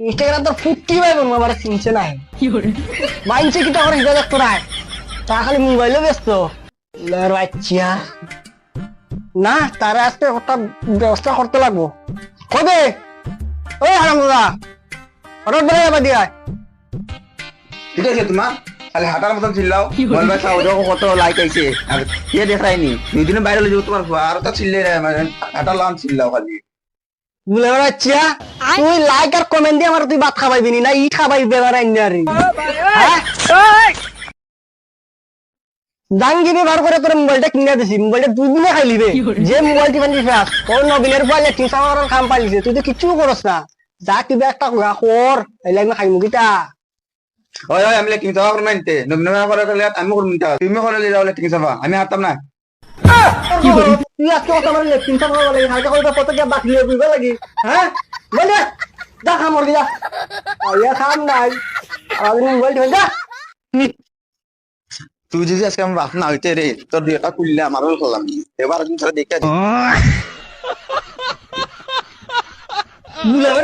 Instagram তো ফুটি ভাই বোন আমার চিনছে নাই। মাইনছে দেখতো নাই তা খালি মোবাইলে ব্যস্ত। বাচ্চা না তারা আজকে একটা ব্যবস্থা করতে লাগবো। কবে? ওই হারাম দাদা হঠাৎ বেড়ে যাবা দিয়া। ঠিক আছে তোমার খালি হাঁটার মতন চিল্লাও। ভাই চাও দেখো কত লাইক আইছে। আর কে দেখায়নি। দুই দিনে বাইরে যাব তোমার আর তো চিল্লে মানে হাঁটা লাম চিল্লাও খালি। বলে বেড়াচ্ছিয়া তুই লাইক আর কমেন্ট দিয়ে আমার তুই ভাত খাবাইবি নি ব্যবহার করে তোর মোবাইলটা কিনে দিছি মোবাইলটা দুই দিনে খাই লিবে যে মোবাইল টিপেন দিছাস তোর নবীনের পোয়ালে টিউশন করার কাম পালিছে তুই তো কিচ্ছু করস না। যা কিবা একটা গা কর এলে আমি খাইমু কিতা ওই ওই আমি লেকিং চাওয়া করব নবীন করে আমি করব তুমি করে যাও লেকিং চাবা আমি হাঁটতাম না। তুই আজকে কথা বলে টিউশন করা লাগে হালকা করে কত গিয়া বাকি লিয়ে বুঝবে লাগি হ্যাঁ? বলে যা খাম মর যা। আইয়া খাম নাই। আর মোবাইল টিপেন যা তুই যদি আজকে আমার বাপ না হইতে রে তোর দুই খুললে আমারও করলাম এবার একদিন তোরা দেখে দিই।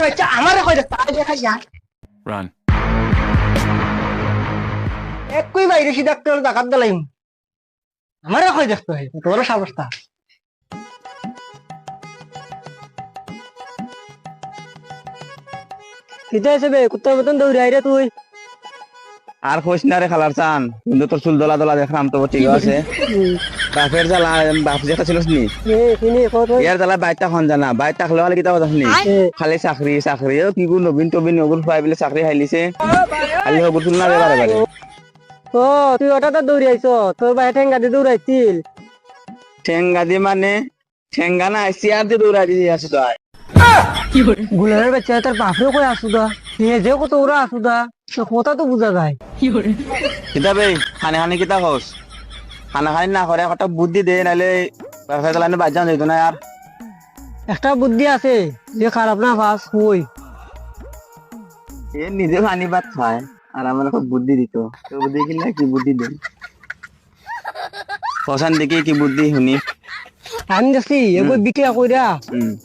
বাচ্চা আমারে কই দে তাই দেখা যা। Run. একই বাইরে সিধা একটা ডাকাত দিলাম আমারে কই দেখতে হয়? তোর সাবস্তা কিতা আছে বে? কুত্তার মতন দৌড়ে আইরে তুই। আর খোঁজ না রে খালার চান কিন্তু তোর চুল দলা দলা দেখলাম তো ঠিক আছে। বাপের জ্বালা বাপ যেটা ছিল নি? ইয়ার জ্বালা বাইর থাকুন জানা বাইর থাকলে খালি কিতা কথা শুনি খালি চাকরি চাকরি কি গো নবীন টবিন নগুল খুৱাই পেলাই চাকরি খাইলিছে খালি হগুর চুল না রে বারে বারে ও তুই ওটাতে দৌড়ে আইছ তোর বাইরে ঠেঙ্গা দিয়ে দৌড়াইছিল। ঠেঙ্গা দিয়ে মানে? ঠেঙ্গা না চেয়ার দিয়ে দৌড়াই দিয়ে তো আয়। গুলাবের বাচ্চা তার কই আসুদা? নিয়ে যে কত ওরা আসুদা? তো কথা তো বোঝা যায়। কিতা বে খানে খানে কিতা খানা খানি না করে একটা বুদ্ধি দে নাহলে বাপের জ্বালা বাদ যান যেত না আর। একটা বুদ্ধি আছে যে খারাপ না ফাস হই। এ নিজে পানি ভাত খায়। আর আমার এখন বুদ্ধি দিত। তো বুদ্ধি কিনলে কি বুদ্ধি দে পছন্দ দেখি কি বুদ্ধি শুনি। আমি দেখছি এগো বিক্রিয়া কইরা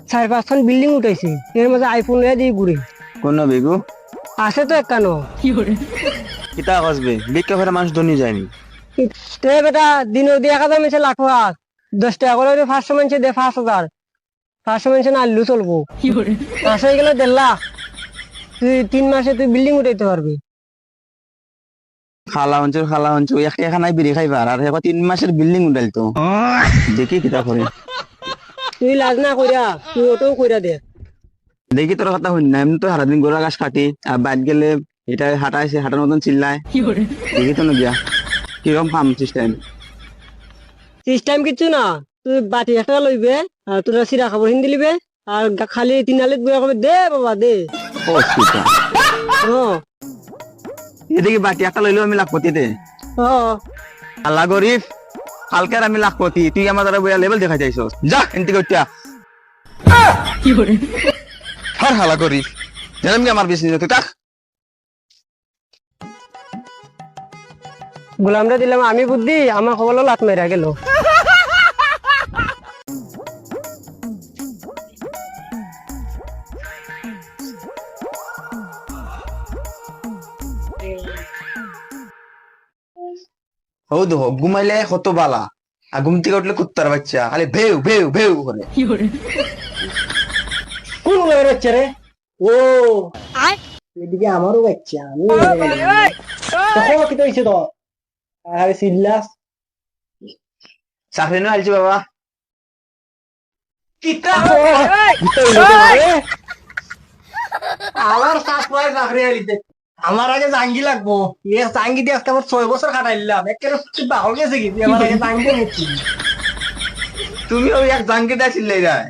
চারি পাঁচখন বিল্ডিং উঠাইছে। এর মাঝে আইফোন লইয়া দিয়ে ঘুরে কোন বেগু আছে তো একখানো কিতা খসবে বিক্রি করে মানুষ ধনী যায়নি তে বেটা দিন দিয়ে এক হাজার মেছে লাখ হাত দশ টাকা করে পাঁচশো মানুষে দে পাঁচ হাজার পাঁচশো মানুষে না আলু চলবো। পাঁচ হয়ে গেলে দেড় লাখ। তুই তিন মাসে তুই বিল্ডিং উঠাইতে পারবি খালা অঞ্চল খালা অঞ্চল এক এখানাই বিড়ি খাইবার আর এখন তিন মাসের বিল্ডিং উঠাইল তো দেখি কিতা করে তুই লাজ না কইরা তুই ওটাও কইরা দে। দেখি তোর কথা শুনি না এমনি তো সারাদিন গোড়া গাছ কাটি আর বাইর গেলে এটা হাঁটাইছে হাঁটার মতন চিল্লায় দেখি তো না গিয়া কীরকম কাম সিস্টেম সিস্টেম কিছু না তুই বাটি একটা লইবে আর তোরা চিরা খাবার হিন্দি লিবে আর খালি তিন আলিত কবে দে বাবা দে। ও এদিকে বাটি একটা লইলেও আমি লাখপতি দে। আল্লাহ গরিব কালকের আমি লাখপতি তুই আমার দ্বারা বইয়া লেভেল দেখা যাইছ যা এনতি হার হালা গরিব জানাম কি আমার বিজনেস তুই কাক গোলামরা দিলাম আমি বুদ্ধি আমার খবর লাত মেরা গেল। হৌদ হোক ঘুমাইলে কত বালা আর ঘুম থেকে উঠলে কুত্তার বাচ্চা খালি ভেউ ভেউ ভেউ করে কোন গোলামের বাচ্চা রে ও এদিকে আমারও বাচ্চা আমি দেখো কি হয়েছে তো আরে সিল্লাস নিয়ে আলছি বাবা আমার সাত মাস চাকরি আলিতে আমার আগে জাঙ্গি লাগবো। এ জাঙ্গি দিয়ে আজকে আমার ছয় বছর খাটাইলাম একেবারে বাহল গেছে কি? আমার আগে জাঙ্গি নিচ্ছি তুমি ওই এক জাঙ্গি দেখিলে যায়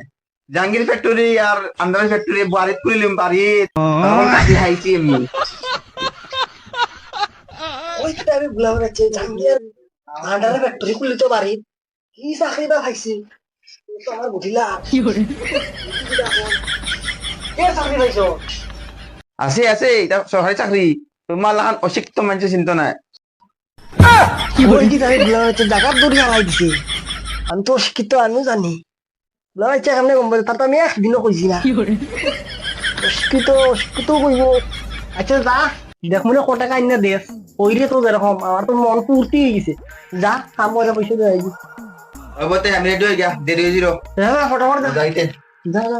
জাহাঙ্গীর ফ্যাক্টরি আর আন্ডার ফ্যাক্টরি বাড়িত করিলাম বাড়িত। তখন কাটি খাইছি এমনি। ওই আমি ভুলা বেড়াচ্ছি জাহাঙ্গীর ভান্ডারে ফ্যাক্টরি খুললি তো বাড়ি কি চাকরি বা খাইছি? তুই তো আমার বুঝিলা কে চাকরি পাইছো? আছে আছে এটা সরকারি চাকরি তোমার লাগান অশিক্ষিত মানুষের চিন্তা নাই কিতা আমি ভুলা বেড়াচ্ছি জাগাত দৌড়ি দিছে আমি তো অশিক্ষিত আমিও জানি ভুলা বেড়াচ্ছি কেমনে গম তার আমি একদিনও কইছি না অশিক্ষিত অশিক্ষিত কইব আচ্ছা যা দেখ মনে ক টাকা আইনা দেশ ওইরে তো যেরকম আমার তো মন পূর্তি হয়ে গেছে যা কাম করে পয়সা দিয়ে আইবি আমি রেডি হয়ে গিয়া দেরি হয়ে জিরো যা যা, ফটাফট যা যাইতে যা যা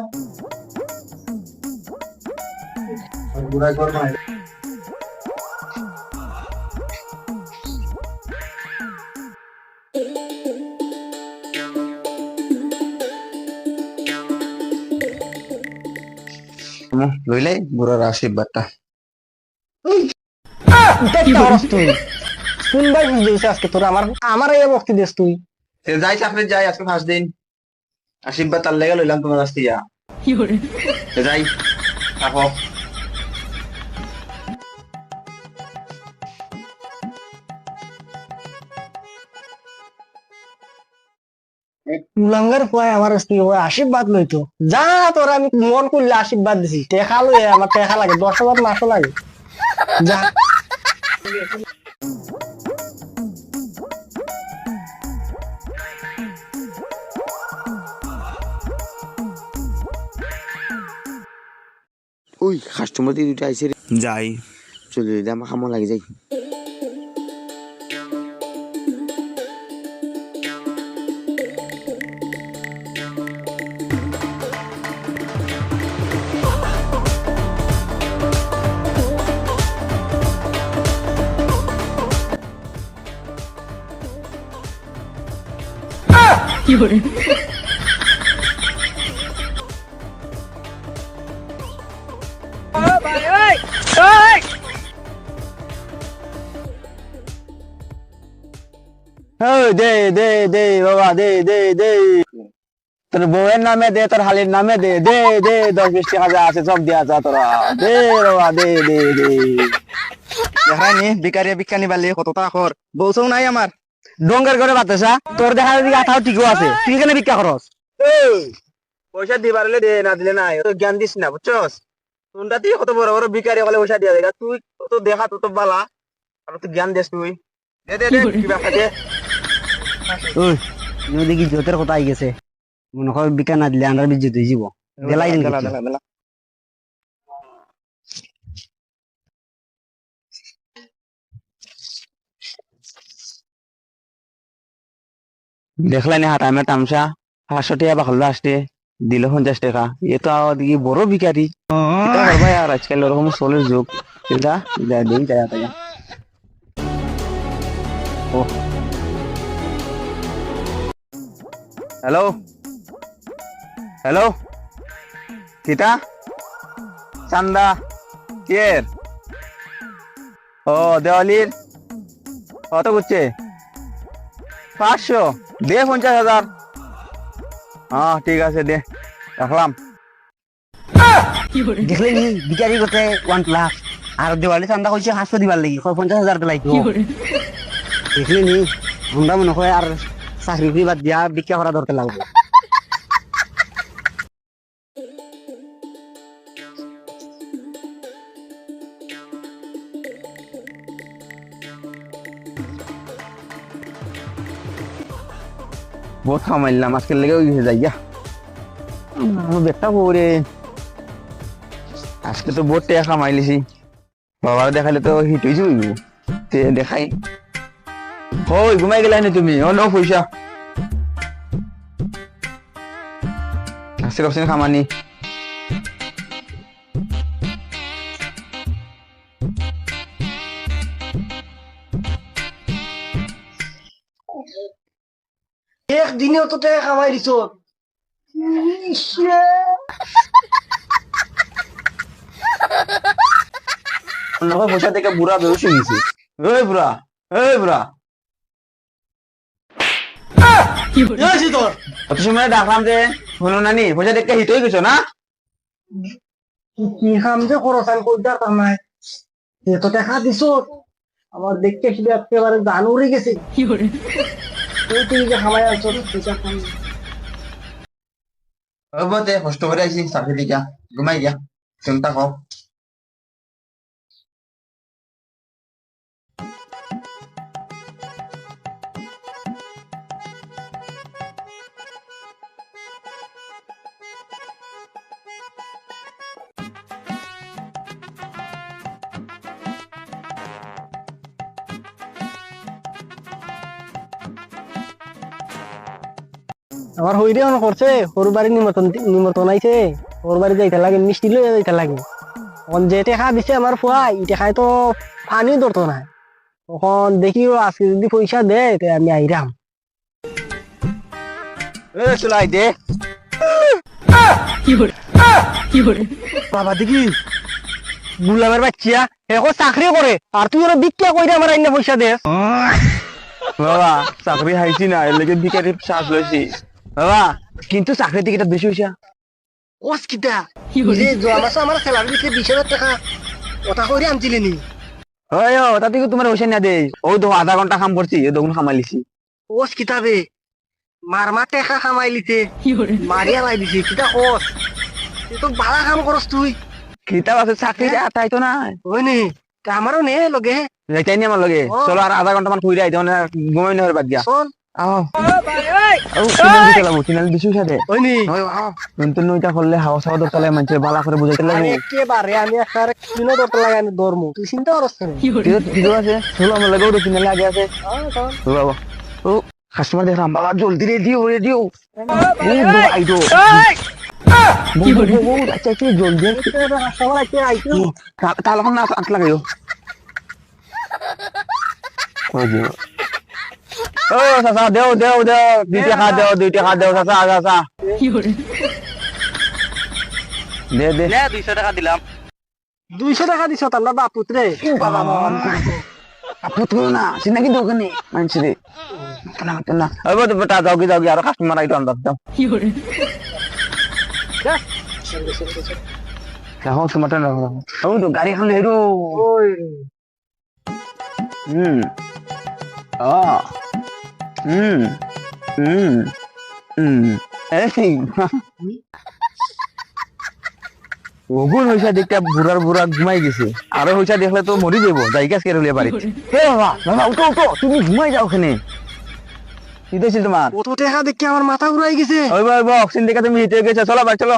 লইলে বুড়ার আশীর্বাদটা। শুনবাই বুঝেছিস আজকে তোর? আমার আমার এই বক্তি দেশ তুই। যাই চাকরি যাই আজকে ফার্স্ট দিন। আশীর্বাদ তার লেগে লইলাম তোমার কাছ থেকে। যাই কুলাঙ্গার পয় আমার স্ত্রী ওই আশীর্বাদ লইতো। যা তোর আমি মন করলে আশীর্বাদ দিছি টেকা লই আমার টেকা লাগে দশ হাজার মাসও লাগে। যা। ওই কাস্টমার দিয়ে দুটো আইসে রে। যাই। চলে এলে আমার খামো লাগে যাই। দে দে দে বাবা দে দে দে তোর বউয়ের নামে দে তোর হালির নামে দে দে দে দশ বিশ টাকা যা আছে সব দিয়া যা তোরা দে বাবা দে দে দে দেখানি বিকারি বিজ্ঞানী বালি কত টাকা কর বউসও নাই আমার ডঙ্গের করে বাতাসা তোর দেখা যদি আঠাও ঠিকও আছে তুই কেন ভিক্ষা খরচ। পয়সা দিবার হলে দে না দিলে নাই তো জ্ঞান দিস না বুঝছস? তোনটা তুই কত বড় বড় বিকারি হলে পয়সা দিয়া দেয় তুই তো দেখা তো তো বালা আর তুই জ্ঞান দিস তুই। দে দে দে কি ব্যবসা দে। ওই কি জোতের কথা আই গেছে মনে কর বিকা না দিলে আন্ডার বিদ্যুৎ হয়ে যাব দেলাই দিন দেলা, কিছু। দেলা, দেলা। দেখলাই না হাতামে তামসা পাঁচশো টাকা বা হল্লা আসতে, দিল পঞ্চাশ টাকা। এ তো দেখি বড় ভিকারি ভাই আর আজকাল ওরকম চলের যুগ। হ্যালো হ্যালো কিতা চান্দা? কিয়ের ও দেওয়ালির কত করছে পাঁচশো। দে পঞ্চাশ হাজার। হ্যাঁ ঠিক আছে দে। রাখলাম। দেখলে নি বিচারি করতে ওয়ান প্লাস আর দেওয়ালি চান্দা কইছে হাঁসশো দিবার লাগি। পঞ্চাশ হাজার পেলাই তো। দেখলে নি আমরা মনে হয় আর চাকরি বাদ দিয়া বিক্রি করা দরকার লাগবে। বহুত খামাইলাম আজকের লেগে গেছে যাইয়া আমার বেটটা পরে আজকে তো বহুত টাকা খামাইলিছি বাবার দেখালে তো হিট হয়েছে হইব দেখাই। হই ঘুমাই গেলাই না তুমি? অ ন পয়সা আজকে খামানি। একদিনেও তো টাকা কামাই দিছ। পয়সা থেকে বুড়া বেউস গেছে বুড়া ওই বুড়া। অত সময় ডাকলাম যে শোনো নানি পয়সা দেখতে হিট হয়ে গেছো না? কি খাম যে খরচান এত দিছ। আমার দেখতে একেবারে জান উড়ে গেছে তুই তুই যে খামাই আনছো পয়সা খাম। বতে কষ্ট করে আইছি চাকরি দিকা ঘুমাই গিয়া চিন্তা কর আমার হইরে অন করছে সরু বাড়ি নিমন্ত্রণ নিমন্ত্রণ আইছে। ওর বাড়ি যাইতে লাগে মিষ্টি লইয়া যাইতে লাগে। তখন যে টেকা দিছে আমার ফুয়াই ই টেকায় তো পানি ধরতো না। তখন দেখি ও আজকে যদি পয়সা দেয় তে আমি আইরাম। এ চলাই দে। বাবা দেখি। গুলামের বাচ্চিয়া এখন চাকরি করে আর তুই ওরা বিক্রিয়া কইরে আমার আইনা পয়সা দে। বাবা চাকরি হাইছি না এর লেগে বিকারি শ্বাস লইছি। বাবা কিন্তু চাকরি টিকিট বেশি হইছে। ওস কিটা? যে যোৱা মাসে আমার স্যালারি দিছে বিশ হাজার টাকা। কথা কইরে আনছিলি নি? ওই ও তাতে কি তোমার হইছে না দে ও তো আধা ঘণ্টা কাম করছি এ দগুন খামাইলিছি ওস কিতাবে মার মা টেকা কামাই লিতে মারিয়া লাই দিছে কিতা কস তুই তো ভাড়া কাম করস তুই। কিতাব আছে চাকরি আতাইতো না ওই নি? আমারও নে লগে? যাইতাই নি আমার লগে। চলো আর আধা ঘণ্টা মান কইরা আইতো না ঘুমাই না বাদ দিয়া। কাস্টমার দেখলাম বাবা। জলদি রে দিও রে দিও আচ্ছা আচ্ছা জলদি তাহলে না আট লাগাইও ও চাচা দেও দেও দেও দুই টাকা দেও দুই টাকা দেও চাচা চাচা। দে দে। দুইশো টাকা দিলাম। দুইশো টাকা দিছ তার বাপুত রে বাবা না চিনাকি দোকানে মানছি রে না না ওই বেটা যাও কি যাও কি আর কাস্টমার আইতো আন্দাজ দাও দেখো তোমারটা না ও তো গাড়ি খান হেরো হুম আ হুম হুম হুম এই ওগুন হইসা দেখতে বুড়ার বুড়া ঘুমাই গেছে আরও হইসা দেখলে তো মরি যাব যাই গাছ কেড়ে লিয়ে বাড়ি এ বাবা বাবা উঠো উঠো তুমি ঘুমাই যাও ওখানে কি দেখছি তোমার কত টাকা দেখি আমার মাথা ঘুরাই গেছে ওই বাবা বাবা অক্সিজেন দেখে তুমি হিটে গেছো চলো ভাই চলো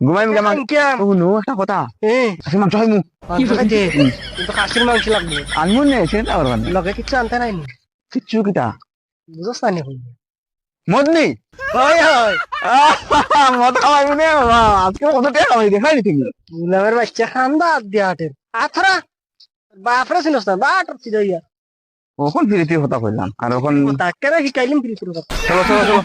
ঘুমাইম কেমন ও নো একটা কথা এ আসি মাংস খাইমু মাংস খাইতে কিন্তু খাসির মাংস লাগবে আনমু নে করবা না লগে কিছু আনতে নাই নি কিচ্ছু কিটা বুঝছ না নি মদনি হয় হয় মদ খাওয়াই নে বাবা আজকে কত টাকা খাওয়াই দেখাই নি তুমি গুলামের বাচ্চা খান্দা দিয়া হাটের আথরা বাপরে চিনস না বাট চিরাইয়া ওখন ফিরিতে কথা কইলাম আর ওখন তাকে শিকাইলিম ফিরি হতা চলো চলো চলো